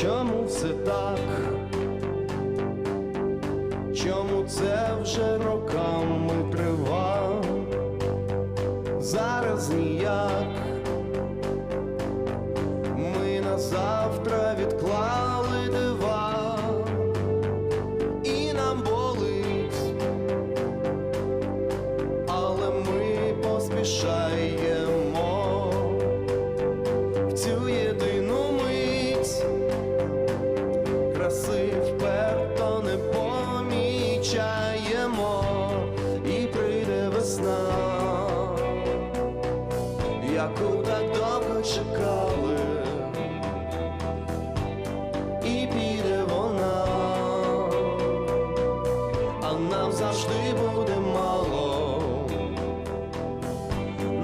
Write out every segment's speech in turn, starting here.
Чому все так? Чому це вже роками трива? Зараз ніяк. Ми на завтра відклали дива, і нам болить, але ми поспішаємо яку так довго чекали, і піде вона, а нам завжди буде мало,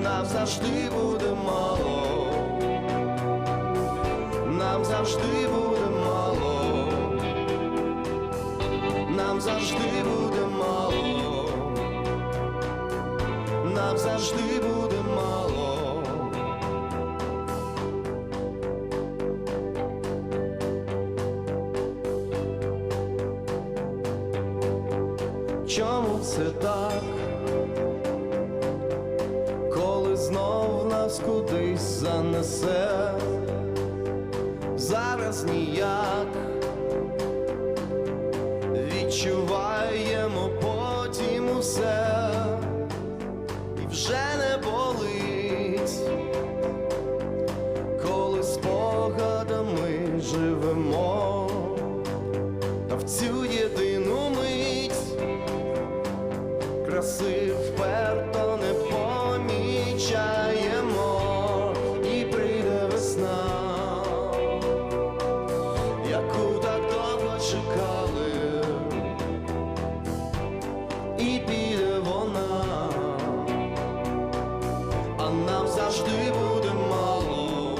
нам завжди буде мало. Нам завжди буде мало, нам завжди буде мало, нам завжди буде мало. Чому це так? Коли знов нас кудись занесе? зараз ніяк відчуваємо потім усе і вже не болить, коли спогадами живемо, та в цю краси вперто не помічаємо, і прийде весна яку так довго чекали, і піде вона, а нам завжди буде мало,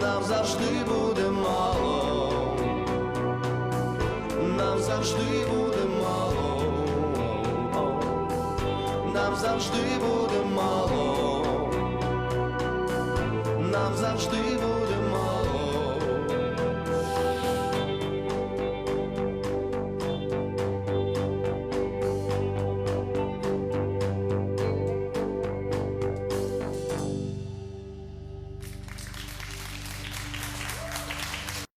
нам завжди буде мало, завжди буде нам завжди буде мало, нам завжди